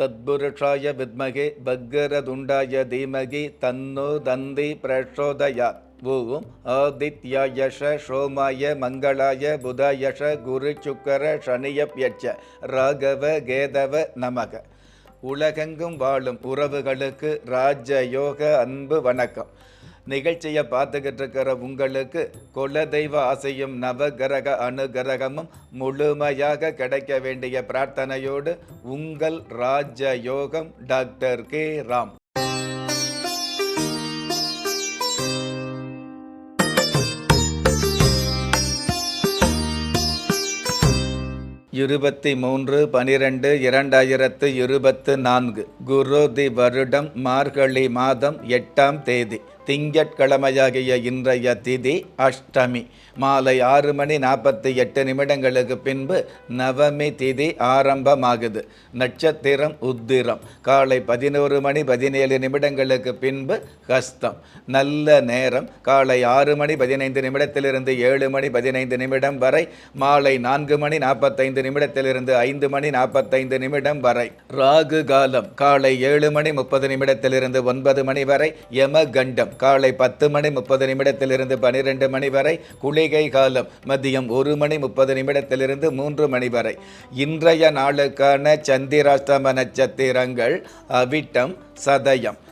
தத்புருஷாய வித்மகே பக்கரதுண்டாய தீமகி தன்னு தந்தி பிரச்சோதயாத் ஓம் ஆதித்யாயஷ சோமாய மங்களாய புதாயஷ குரு சுக்கர சனியப்யட்ச ராகவ கேதவ நமக உலகெங்கும் வாழும் உறவுகளுக்கு ராஜயோக அன்பு வணக்கம். நிகழ்ச்சியை பார்த்துக்கிட்டு இருக்கிற உங்களுக்கு குலதெய்வ ஆசையும் நவகிரக அனுகிரகமும் முழுமையாக கிடைக்க வேண்டிய பிரார்த்தனையோடு உங்கள் ராஜயோகம் டாக்டர் கே ராம். இருபத்தி மூன்று பனிரெண்டு இரண்டாயிரத்து இருபத்து நான்கு குருதி வருடம் மார்கழி மாதம் எட்டாம் தேதி. திங்கட்கிழமையாகிய இன்றைய திதி அஷ்டமி. மாலை ஆறு மணி நாற்பத்தி எட்டு நிமிடங்களுக்கு பின்பு நவமி திதி ஆரம்பமாகுது. நட்சத்திரம் உத்திரம். காலை பதினோரு மணி பதினேழு நிமிடங்களுக்கு பின்பு ஹஸ்தம். நல்ல நேரம். காலை ஆறு மணி பதினைந்து நிமிடத்திலிருந்து ஏழு மணி பதினைந்து நிமிடம் வரை. மாலை நான்கு மணி நாற்பத்தைந்து நிமிடத்திலிருந்து ஐந்து மணி நாற்பத்தைந்து நிமிடம் வரை. ராகு காலம். காலை ஏழு மணி முப்பது நிமிடத்திலிருந்து ஒன்பது மணி வரை. யம கண்டம் காலை பத்து மணி முப்பது நிமிடத்திலிருந்து பனிரெண்டு மணி வரை குளிகை காலம் மதியம் ஒரு மணி முப்பது நிமிடத்திலிருந்து மூன்று மணி வரை. இன்றைய நாளுக்கான சந்திராஷ்டம நட்சத்திரங்கள் அவிட்டம் சதயம்.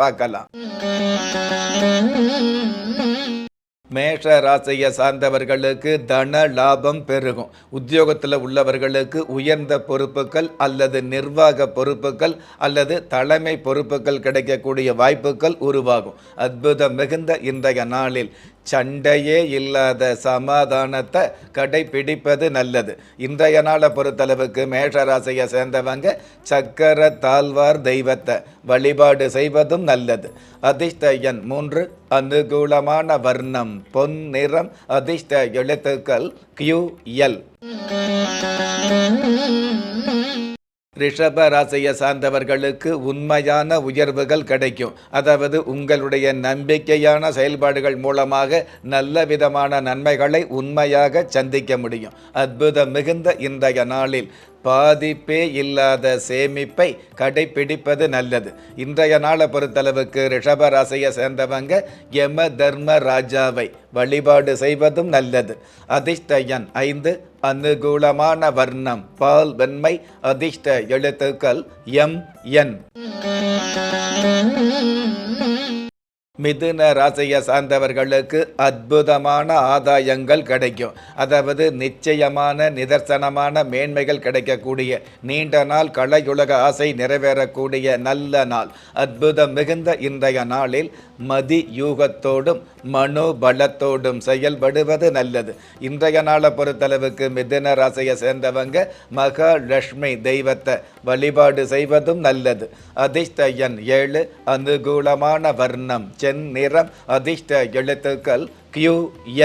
பார்க்கலாம். மேஷ ராசியை சார்ந்தவர்களுக்கு தன லாபம் பெருகும். உத்தியோகத்தில் உள்ளவர்களுக்கு உயர்ந்த பொறுப்புகள் அல்லது நிர்வாக பொறுப்புகள் அல்லது தலைமை பொறுப்புகள் கிடைக்கக்கூடிய வாய்ப்புகள் உருவாகும். அற்புதம் மிகுந்த இன்றைய நாளில். சண்டையே இல்லாத சமாதானத்தை கடைபிடிப்பது நல்லது. இன்றைய நாளை பொறுத்தளவுக்கு மேஷராசியை சேர்ந்தவங்க சக்கர தாழ்வார் தெய்வத்தை வழிபாடு செய்வதும் நல்லது. அதிர்ஷ்ட எண் மூன்று அனுகூலமான வர்ணம் பொன் நிறம் அதிர்ஷ்ட எழுத்துக்கள் கியூ எல். ரிஷப ராசியை சார்ந்தவர்களுக்கு உண்மையான உயர்வுகள் கிடைக்கும். அதாவது உங்களுடைய நம்பிக்கையான செயல்பாடுகள் மூலமாக நல்ல விதமான நன்மைகளை உண்மையாக சந்திக்க முடியும். அற்புதம் மிகுந்த இன்றைய நாளில். பாதிப்பே இல்லாத சேமிப்பை கடைபிடிப்பது நல்லது. இன்றைய நாளை பொறுத்தளவுக்கு ரிஷபராசியை சேர்ந்தவங்க யம தர்ம ராஜாவை வழிபாடு செய்வதும் நல்லது. அதிர்ஷ்டயன் ஐந்து அனுகூலமான வர்ணம் பால் வெண்மை அதிர்ஷ்ட எழுத்துக்கள் எம் என். மிதுன ராசியை சார்ந்தவர்களுக்கு அற்புதமான ஆதாயங்கள் கிடைக்கும். அதாவது நிச்சயமான நிதர்சனமான மேன்மைகள் கிடைக்கக்கூடிய நீண்ட நாள் கலையுலக ஆசை நிறைவேறக்கூடிய நல்ல நாள். அற்புதம் மிகுந்த இன்றைய நாளில் மதி யூகத்தோடும் மனோபலத்தோடும் செயல்படுவது நல்லது. இன்றைய நாளை பொறுத்தளவுக்கு மிதுன ராசியை சேர்ந்தவங்க மகாலட்சுமி தெய்வத்தை வழிபாடு செய்வதும் நல்லது. அதிர்ஷ்ட எண் ஏழு அனுகூலமான வர்ணம் சென் நிறம் அதிர்ஷ்ட எழுத்துக்கள் கியூ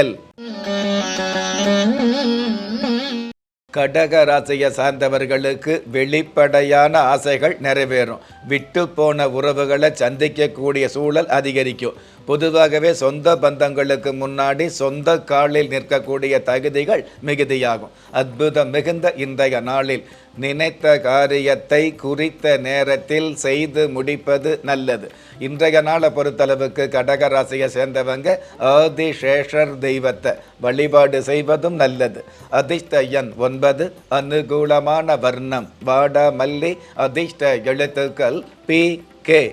எல். கடக ராசியை சார்ந்தவர்களுக்கு வெளிப்படையான ஆசைகள் நிறைவேறும். விட்டு போன உறவுகளை சந்திக்கக்கூடிய சூழல் அதிகரிக்கும். பொதுவாகவே சொந்த பந்தங்களுக்கு முன்னாடி சொந்த காலில் நிற்கக்கூடிய தகுதிகள் மிகுதியாகும். அற்புதம் மிகுந்த இன்றைய நாளில் நினைத்த காரியத்தை குறித்த நேரத்தில் செய்து முடிப்பது நல்லது. இன்றைய நாளை பொறுத்தளவுக்கு கடகராசியை சேர்ந்தவங்க ஆதிசேஷர் தெய்வத்தை வழிபாடு செய்வதும் நல்லது. அதிர்ஷ்ட எண் ஒன்பது அனுகூலமான வர்ணம். வாடா மல்லி அதிர்ஷ்ட எழுத்துக்கள் பி கே.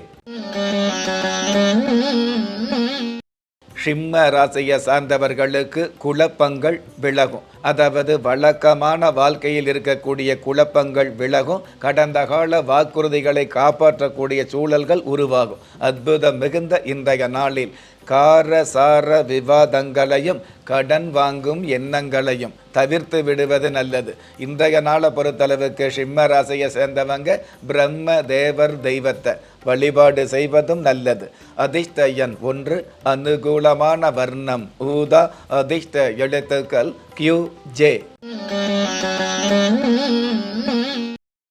சிம்ம ராசியை சார்ந்தவர்களுக்கு குழப்பங்கள் விலகும். அதாவது வழக்கமான வாழ்க்கையில் இருக்கக்கூடிய குழப்பங்கள் விலகும். கடந்த கால வாக்குறுதிகளை காப்பாற்றக்கூடிய சூழல்கள் உருவாகும். அற்புதம் மிகுந்த இன்றைய நாளில் கார சார விவாதங்களையும் கடன் வாங்கும் எண்ணங்களையும் தவிர்த்து விடுவது நல்லது. இன்றைய நாளை பொறுத்தளவுக்கு சிம்ம ராசியை சேர்ந்தவங்க பிரம்ம தேவர் தெய்வத்தை வழிபாடு செய்வதும் நல்லது. அதிர்ஷ்டயன் ஒன்று அனுகூலமான வர்ணம். ஊதா அதிர்ஷ்ட எழுத்துக்கள் கியூ ஜே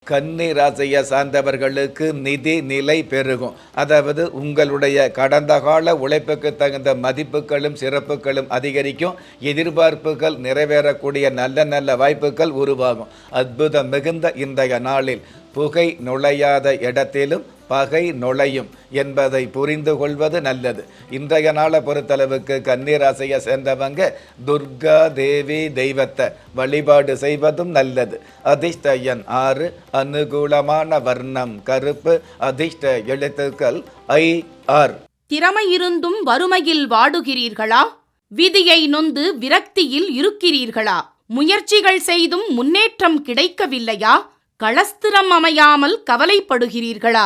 கன்னி ராசியை சார்ந்தவர்களுக்கு நிதி நிலை பெருகும். அதாவது உங்களுடைய கடந்த கால உழைப்புக்கு தகுந்த மதிப்புகளும் சிறப்புகளும் அதிகரிக்கும். எதிர்பார்ப்புகள் நிறைவேறக்கூடிய நல்ல நல்ல வாய்ப்புகள் உருவாகும். அற்புதம் மிகுந்த இன்றைய நாளில் புகை நுழையாத இடத்திலும் பகை நுழையும் என்பதை புரிந்து கொள்வது நல்லது. இன்றைய நாளை பொறுத்தளவுக்கு கன்னிராசியை சேர்ந்தவங்க துர்கா தேவி தெய்வத்தை வழிபாடு செய்வதும் நல்லது. அதிர்ஷ்டயன் ஆறு அனுகூலமான வர்ணம் கருப்பு அதிர்ஷ்ட எழுத்துக்கள் ஐ ஆர். திறமை இருந்தும் வறுமையில் வாடுகிறீர்களா? விதியை நொந்து விரக்தியில் இருக்கிறீர்களா? முயற்சிகள் செய்தும் முன்னேற்றம் கிடைக்கவில்லையா? களஸ்திரம் அமையாமல் கவலைப்படுகிறீர்களா?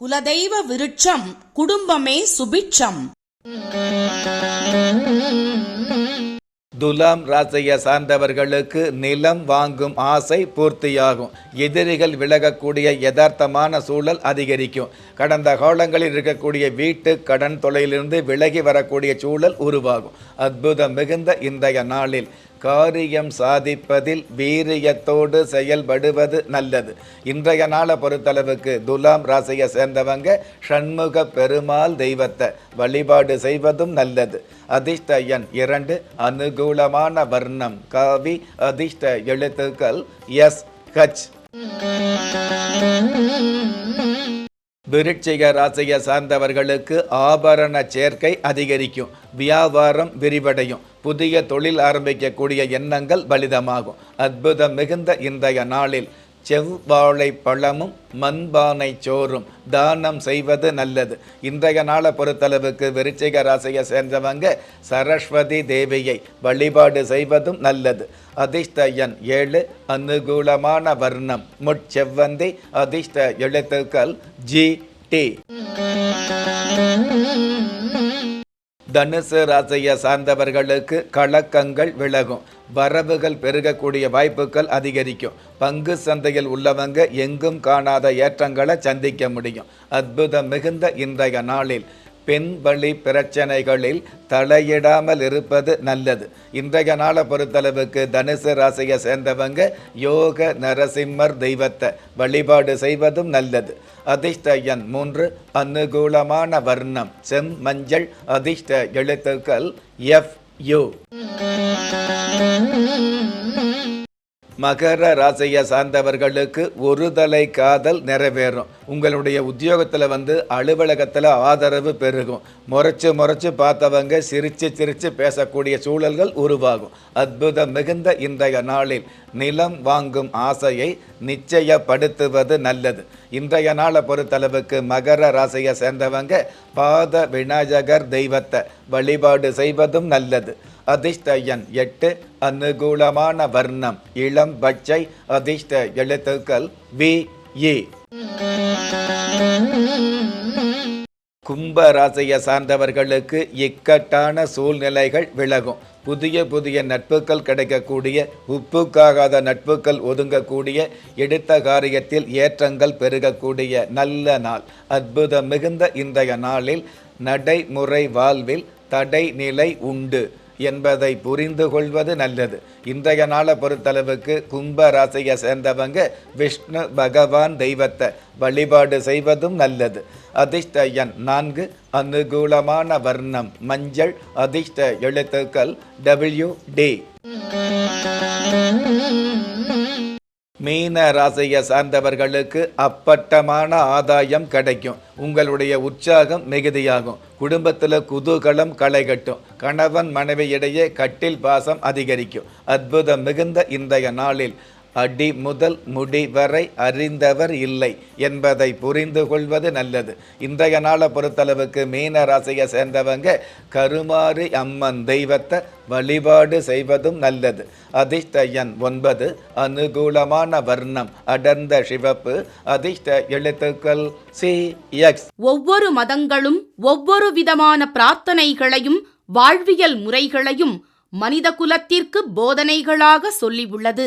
குலதெய்வ விருட்சம் குடும்பமே சுபிட்சம். துலாம் ராசியை சார்ந்தவர்களுக்கு நிலம் வாங்கும் ஆசை பூர்த்தியாகும். எதிரிகள் விலகக்கூடிய யதார்த்தமான சூழல் அதிகரிக்கும். கடந்த காலங்களில் இருக்கக்கூடிய வீட்டு கடன் தொலையிலிருந்து விலகி வரக்கூடிய சூழல் உருவாகும். அற்புதம் மிகுந்த இன்றைய நாளில். காரியம் சாதிப்பதில் வீரியத்தோடு செயல்படுவது நல்லது. இன்றைய நாளை பொறுத்தளவுக்கு துலாம் ராசியை சேர்ந்தவங்க ஷண்முக பெருமாள் தெய்வத்தை வழிபாடு செய்வதும் நல்லது. அதிர்ஷ்ட எண் இரண்டு அனுகூலமான வர்ணம். காவி அதிர்ஷ்ட எழுத்துக்கள் எஸ் ஹச். விருட்சிக ராசியை சார்ந்தவர்களுக்கு ஆபரண சேர்க்கை அதிகரிக்கும். வியாபாரம் விரிவடையும். புதிய தொழில் ஆரம்பிக்கக்கூடிய எண்ணங்கள் பலிதமாகும். அற்புதம் மிகுந்த இன்றைய நாளில் செவ்வாழை பழமும் மண்பானை சோறும் தானம் செய்வது நல்லது. இன்றைய நாளை பொறுத்தளவுக்கு விருச்சிக ராசியை சேர்ந்தவங்க சரஸ்வதி தேவியை வழிபாடு செய்வதும் நல்லது. அதிர்ஷ்ட எண் ஏழு அனுகூலமான வர்ணம். முட்செவ்வந்தி அதிர்ஷ்ட எழுத்துக்கள் ஜி டி. தனுசு ராசியை சார்ந்தவர்களுக்கு கலக்கங்கள் விலகும். வரவுகள் பெருகக்கூடிய வாய்ப்புகள் அதிகரிக்கும். பங்கு சந்தையில் உள்ளவங்க எங்கும் காணாத ஏற்றங்களை சந்திக்க முடியும். அற்புதம் மிகுந்த இன்றைய நாளில். பெண் வழி பிரச்சனைகளில் தலையிடாமல் இருப்பது நல்லது. இன்றைய நாளை பொறுத்தளவுக்கு தனுசு ராசியை சேர்ந்தவங்க யோக நரசிம்மர் தெய்வத்தை வழிபாடு செய்வதும் நல்லது. அதிர்ஷ்ட எண் மூன்று அனுகூலமான வர்ணம் செம் மஞ்சள் அதிர்ஷ்ட எழுத்துக்கள் எஃப் யூ. மகர ராசியை சார்ந்தவர்களுக்கு ஒரு தலை காதல் நிறைவேறும். உங்களுடைய உத்தியோகத்தில் வந்து அலுவலகத்தில் ஆதரவு பெருகும். முறைச்சு முறைச்சு பார்த்தவங்க சிரித்து சிரித்து பேசக்கூடிய சூழல்கள் உருவாகும். அற்புதம் மிகுந்த இன்றைய நாளில் நிலம் வாங்கும் ஆசையை நிச்சயப்படுத்துவது நல்லது. இன்றைய நாளை பொறுத்தளவுக்கு மகர ராசியை சேர்ந்தவங்க பாத விநாயகர் தெய்வத்தை வழிபாடு செய்வதும் நல்லது. அதிர்ஷ்ட எண் எட்டு அனுகூலமான வர்ணம். இளம் பச்சை அதிர்ஷ்ட எழுத்துக்கள் வி ஏ. கும்ப ராசியை சார்ந்தவர்களுக்கு இக்கட்டான சூழ்நிலைகள் விலகும். புதிய புதிய நட்புகள் கிடைக்கக்கூடிய உப்புக்காகாத நட்புகள் ஒதுங்கக்கூடிய எடுத்த காரியத்தில் ஏற்றங்கள் பெருகக்கூடிய நல்ல நாள். அற்புதம் மிகுந்த இன்றைய நாளில் நடைமுறை வாழ்வில் தடை நிலை உண்டு. என்பதை புரிந்து கொள்வது நல்லது. இன்றைய நாளை பொறுத்தளவுக்கு கும்ப ராசியை சேர்ந்தவங்க விஷ்ணு பகவான் தெய்வத்தை வழிபாடு செய்வதும் நல்லது. அதிர்ஷ்ட எண் நான்கு அனுகூலமான வர்ணம் மஞ்சள் அதிர்ஷ்ட எழுத்துக்கள் டபிள்யூ டி மீன ராசியை சார்ந்தவர்களுக்கு அப்பட்டமான ஆதாயம் கிடைக்கும். உங்களுடைய உற்சாகம் மிகுதியாகும். குடும்பத்தில் குதூகலம் களைகட்டும் கணவன் மனைவி இடையே கட்டில் பாசம் அதிகரிக்கும். அற்புதம் மிகுந்த இன்றைய நாளில் அடி முதல் முடி வரை அறிந்தவர் இல்லை என்பதை புரிந்து கொள்வது நல்லது. இன்றைய நாளை பொறுத்தளவுக்கு மீன ராசியை சேர்ந்தவங்க கருமாரி அம்மன் தெய்வத்தை வழிபாடு செய்வதும் நல்லது. அதிர்ஷ்ட எண் ஒன்பது அனுகூலமான வர்ணம் அடர்ந்த சிவப்பு அதிர்ஷ்ட எழுத்துக்கள் சி எக்ஸ் ஒவ்வொரு மதங்களும் ஒவ்வொரு விதமான பிரார்த்தனைகளையும் வாழ்வியல் முறைகளையும் மனித குலத்திற்கு போதனைகளாக சொல்லியுள்ளது